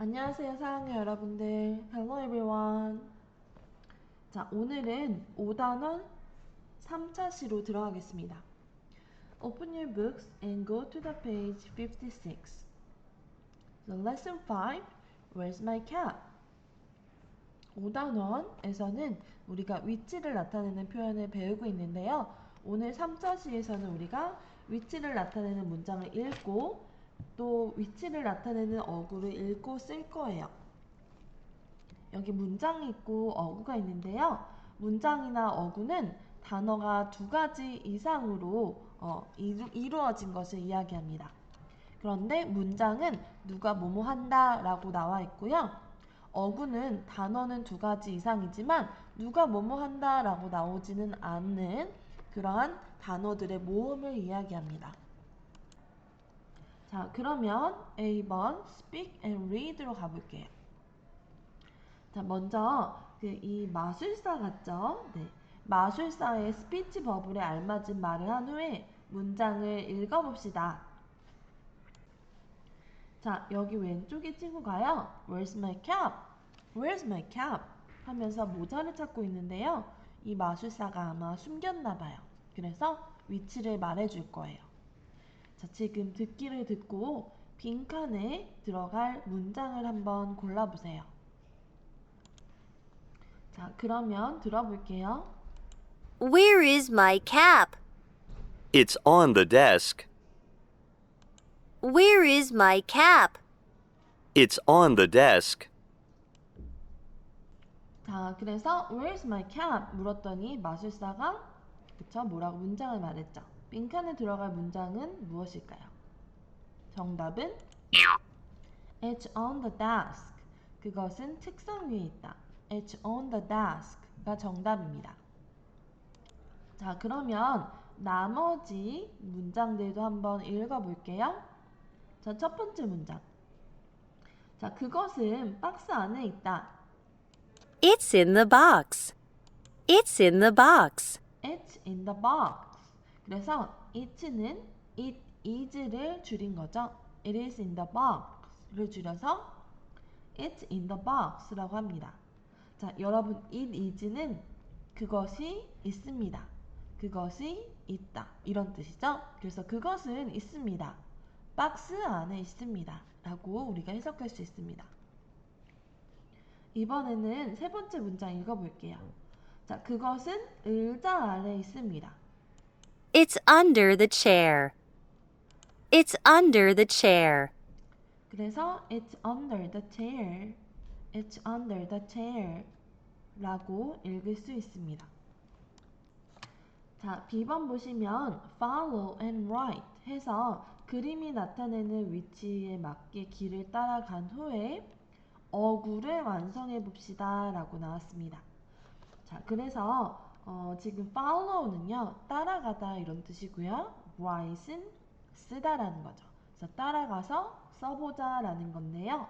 안녕하세요, 사랑의 여러분들. Hello everyone. 자, 오늘은 5단원 3차 시로 들어가겠습니다. Open your books and go to the page 56. So lesson 5, Where's my cat? 5단원에서는 우리가 위치를 나타내는 표현을 배우고 있는데요. 오늘 3차 시에서는 우리가 위치를 나타내는 문장을 읽고 또 위치를 나타내는 어구를 읽고 쓸 거예요. 여기 문장이 있고 어구가 있는데요. 문장이나 어구는 단어가 두 가지 이상으로 어, 이루, 어진 것을 이야기합니다. 그런데 문장은 누가 뭐뭐 한다 라고 나와 있고요. 어구는 단어는 두 가지 이상이지만 누가 뭐뭐 한다 라고 나오지는 않는 그러한 단어들의 모음을 이야기합니다. 자, 그러면 A번 Speak and Read로 가볼게요. 자, 먼저 그 이 마술사 같죠? 네. 마술사의 스피치 버블에 알맞은 말을 한 후에 문장을 읽어봅시다. 자, 여기 왼쪽에 친구가요. Where's my cap? Where's my cap? 하면서 모자를 찾고 있는데요. 이 마술사가 아마 숨겼나 봐요. 그래서 위치를 말해줄 거예요. 자, 지금 듣기를 듣고 빈칸에 들어갈 문장을 한번 골라보세요. 자, 그러면 들어볼게요. Where is my cap? It's on the desk. Where is my cap? It's on the desk. 자, 그래서 Where's my cap? 물었더니 마술사가 그쵸? 뭐라고 문장을 말했죠. 빈칸에 들어갈 문장은 무엇일까요? 정답은 It's on the desk. 그것은 책상 위에 있다. It's on the desk가 정답입니다. 자, 그러면 나머지 문장들도 한번 읽어볼게요. 자, 첫 번째 문장. 자, 그것은 박스 안에 있다. It's in the box. It's in the box. It's in the box. 그래서 it는 it is를 줄인 거죠. It is in the box를 줄여서 It's in the box라고 합니다. 자, 여러분 it is는 그것이 있습니다. 그것이 있다. 이런 뜻이죠. 그래서 그것은 있습니다. 박스 안에 있습니다. 라고 우리가 해석할 수 있습니다. 이번에는 세 번째 문장 읽어볼게요. 자, 그것은 의자 아래 있습니다. It's under the chair. It's under the chair. 그래서 it's under the chair, it's under the chair 라고 읽을 수 있습니다. 자, B번 보시면 follow and write 해서 그림이 나타내는 위치에 맞게 길을 따라간 후에 어구를 완성해 봅시다 라고 나왔습니다. 자, 그래서 어, 지금 follow는요 따라가다 이런 뜻이고요. write은 쓰다라는 거죠. 그래서 따라가서 써보자 라는 건데요.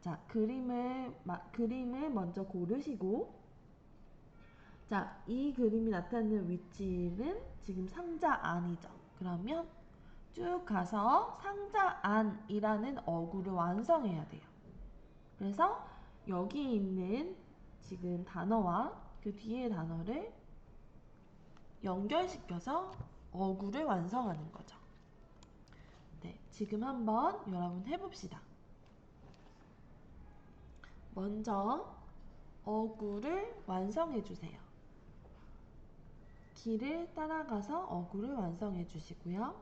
자, 그림을 마, 그림을 먼저 고르시고 자, 이 그림이 나타나는 위치는 지금 상자 안이죠. 그러면 쭉 가서 상자 안이라는 어구를 완성해야 돼요. 그래서 여기 있는 지금 단어와 그 뒤에 단어를 연결시켜서 어구를 완성하는 거죠. 네, 지금 한번 여러분 해봅시다. 먼저 어구를 완성해 주세요. 길을 따라가서 어구를 완성해 주시고요.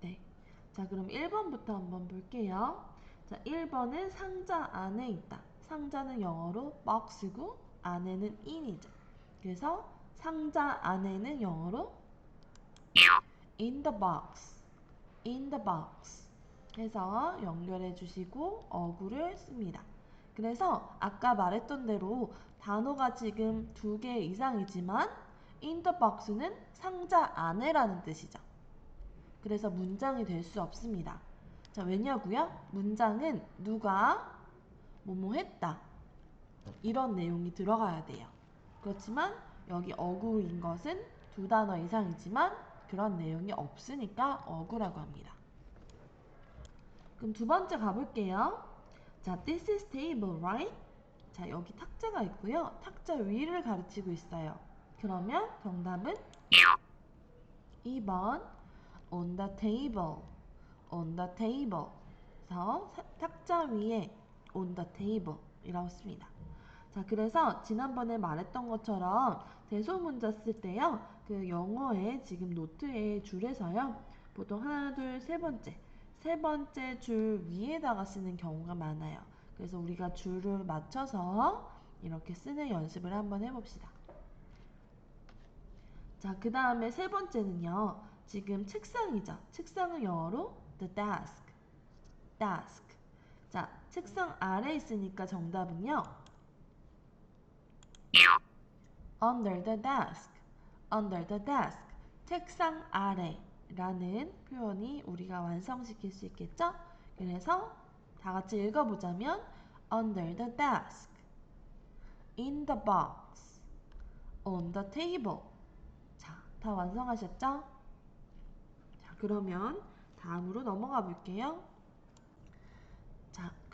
네. 자, 그럼 1번부터 한번 볼게요. 자, 1번은 상자 안에 있다. 상자는 영어로 box고 안에는 in이죠. 그래서 상자 안에는 영어로 in the box, in the box 해서 연결해 주시고 어구를 씁니다. 그래서 아까 말했던 대로 단어가 지금 두 개 이상이지만 in the box는 상자 안에라는 뜻이죠. 그래서 문장이 될 수 없습니다. 자, 왜냐고요? 문장은 누가 뭐뭐 했다. 이런 내용이 들어가야 돼요. 그렇지만 여기 어구인 것은 두 단어 이상이지만 그런 내용이 없으니까 어구라고 합니다. 그럼 두 번째 가볼게요. 자, this is table, right? 자, 여기 탁자가 있고요. 탁자 위를 가르치고 있어요. 그러면 정답은 2번 on the table, on the table. 그래서 사- 탁자 위에 on the table 이라고 씁니다. 자, 그래서 지난번에 말했던 것처럼 대소 문자 쓸 때요. 그 영어에 지금 노트의 줄에서요. 보통 하나, 둘, 세 번째. 세 번째 줄 위에다가 쓰는 경우가 많아요. 그래서 우리가 줄을 맞춰서 이렇게 쓰는 연습을 한번 해봅시다. 자, 그 다음에 세 번째는요. 지금 책상이죠. 책상은 영어로 the desk. desk. 자, 책상 아래 있으니까 정답은요. under the desk. under the desk. 책상 아래라는 표현이 우리가 완성시킬 수 있겠죠? 그래서 다 같이 읽어보자면 under the desk, in the box, on the table. 자, 다 완성하셨죠? 자, 그러면 다음으로 넘어가 볼게요.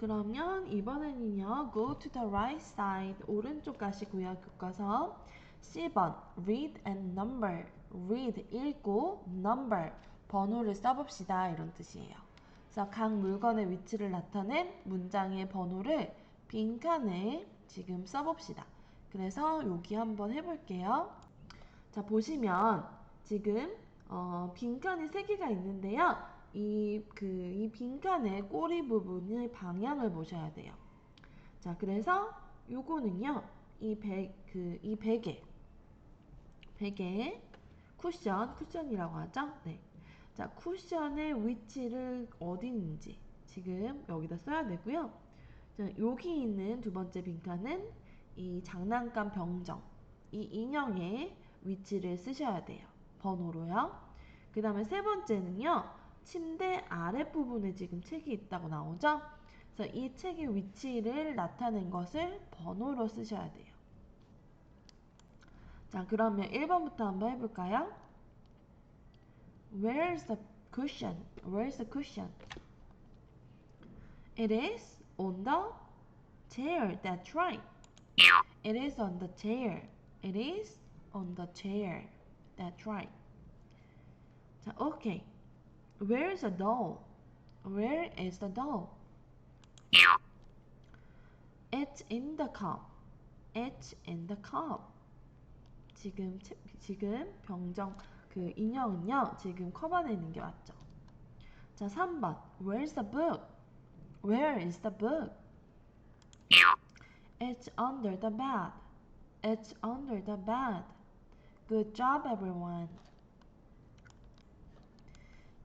자, 그러면 이번에는요. Go to the right side. 오른쪽 가시고요. 교과서 10번 Read and number. Read 읽고 number 번호를 써봅시다. 이런 뜻이에요. 그래서 각 물건의 위치를 나타낸 문장의 번호를 빈칸에 지금 써봅시다. 그래서 여기 한번 해볼게요. 자, 보시면 지금 어, 빈칸이 세 개가 있는데요. 이, 그, 이 빈칸의 꼬리 부분의 방향을 보셔야 돼요. 자, 그래서 요거는요, 이 배, 그, 이 베개. 베개, 쿠션, 쿠션이라고 하죠? 네. 자, 쿠션의 위치를 어디 있는지 지금 여기다 써야 되고요. 자, 여기 있는 두 번째 빈칸은 이 장난감 병정, 이 인형의 위치를 쓰셔야 돼요. 번호로요. 그 다음에 세 번째는요. 침대 아랫부분에 지금 책이 있다고 나오죠? 그래서 이 책의 위치를 나타낸 것을 번호로 쓰셔야 돼요. 자, 그러면 1번부터 한번 해볼까요? Where's the cushion? Where's the cushion? It is on the chair. That's right. It is on the chair. It is on the chair. That's right. 자, okay. Where is the doll? Where is the doll? It's in the cup. It's in the cup. 지금 치- 지금 병정 그 인형은요. 지금 컵 안에 있는 게 맞죠? 자, 3번. Where's the book? Where is the book? It's under the bed. It's under the bed. Good job, everyone.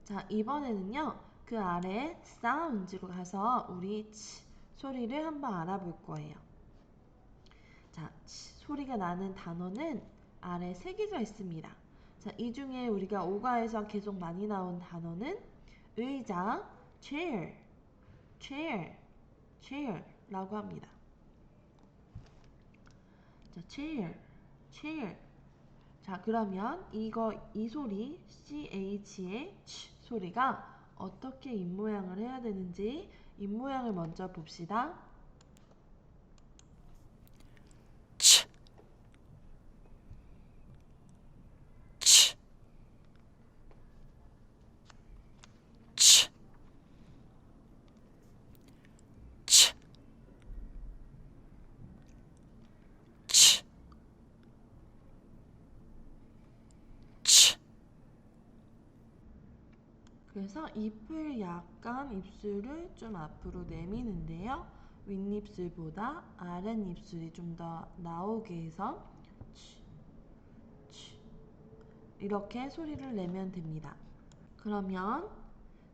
자, 이번에는요. 그 아래 sounds로 가서 우리 치 소리를 한번 알아볼 거예요. 자, 치 소리가 나는 단어는 아래 세 개가 있습니다. 자, 이 중에 우리가 오가에서 계속 많이 나온 단어는 의자, chair, chair, chair라고 합니다. 자, chair, chair. 자, 그러면 이거 이 소리 ch의 치 소리가 어떻게 입 모양을 해야 되는지 입 모양을 먼저 봅시다. ch, ch, ch, ch, ch, ch. 그래서 입을 약간 입술을 좀 앞으로 내미는데요. 윗입술보다 아랫입술이 좀 더 나오게 해서 치, 치. 이렇게 소리를 내면 됩니다. 그러면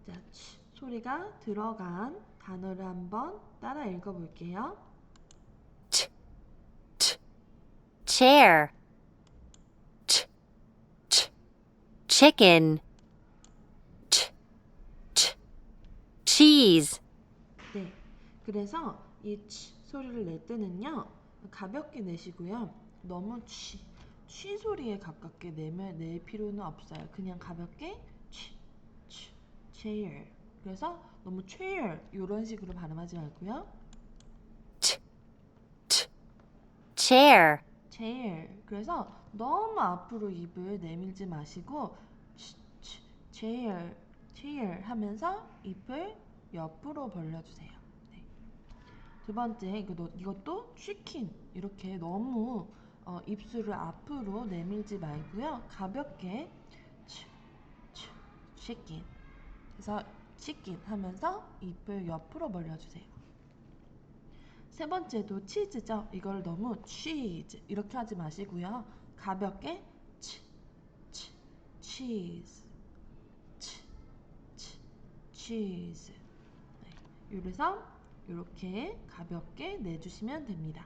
자, 치 소리가 들어간 단어를 한번 따라 읽어볼게요. chair, ch, ch, chicken, ch, ch, cheese, 네. 그래서 이 치 소리를 낼 때는요. 가볍게 내시고요. 너무 취, 취 소리에 가깝게 내면 낼 필요는 없어요. 그냥 가볍게 취, 취, chair 그래서 너무 chair 이런 식으로 발음하지 말고요. chair, chair. 그래서 너무 앞으로 입을 내밀지 마시고 치, 치, chair, chair 하면서 입을 옆으로 벌려주세요. 네. 두 번째 이것도 chicken 이렇게 너무 어, 입술을 앞으로 내밀지 말고요. 가볍게 치, 치, chicken. 그래서 chicken 하면서 입을 옆으로 벌려주세요. 세 번째도 치즈죠. 이걸 너무 cheese 이렇게 하지 마시고요. 가볍게 치, 치, cheese, 치, 치. 네, 이래서 이렇게 가볍게 내주시면 됩니다.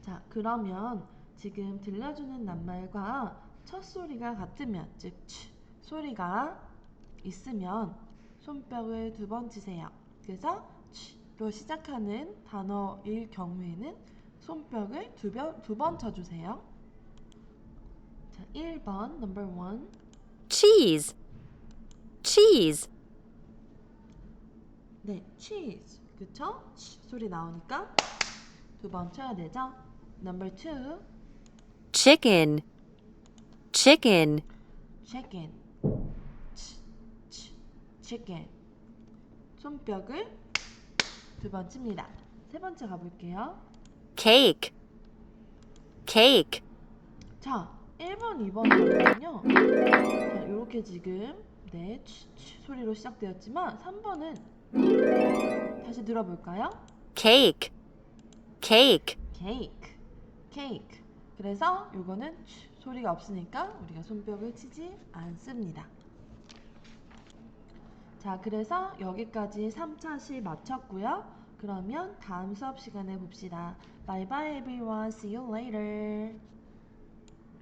자, 그러면 지금 들려주는 낱말과 첫 소리가 같으면, 즉 치, 소리가 있으면 손뼉을 두 번 치세요. 그래서 치로 시작하는 단어일 경우에는 손뼉을 두번 쳐주세요. 자, 1번 number 1 cheese, cheese, 네, cheese 그쵸? 치 소리 나오니까 두 번 쳐야 되죠? number 2 chicken, chicken, chicken 치, 치, chicken 손뼉을 두 번 칩니다. 세 번째 가볼게요. cake, cake, 자, 1번, 2번은요. 자, 이렇게 지금 네 치, 치 소리로 시작되었지만 3번은 다시 들어볼까요? cake, cake, 케이크, 케이크. 그래서 요거는 치 소리가 없으니까 우리가 손뼉을 치지 않습니다. 자, 그래서 여기까지 3차 시 마쳤고요. 그러면 다음 수업 시간에 봅시다. Bye bye everyone. See you later.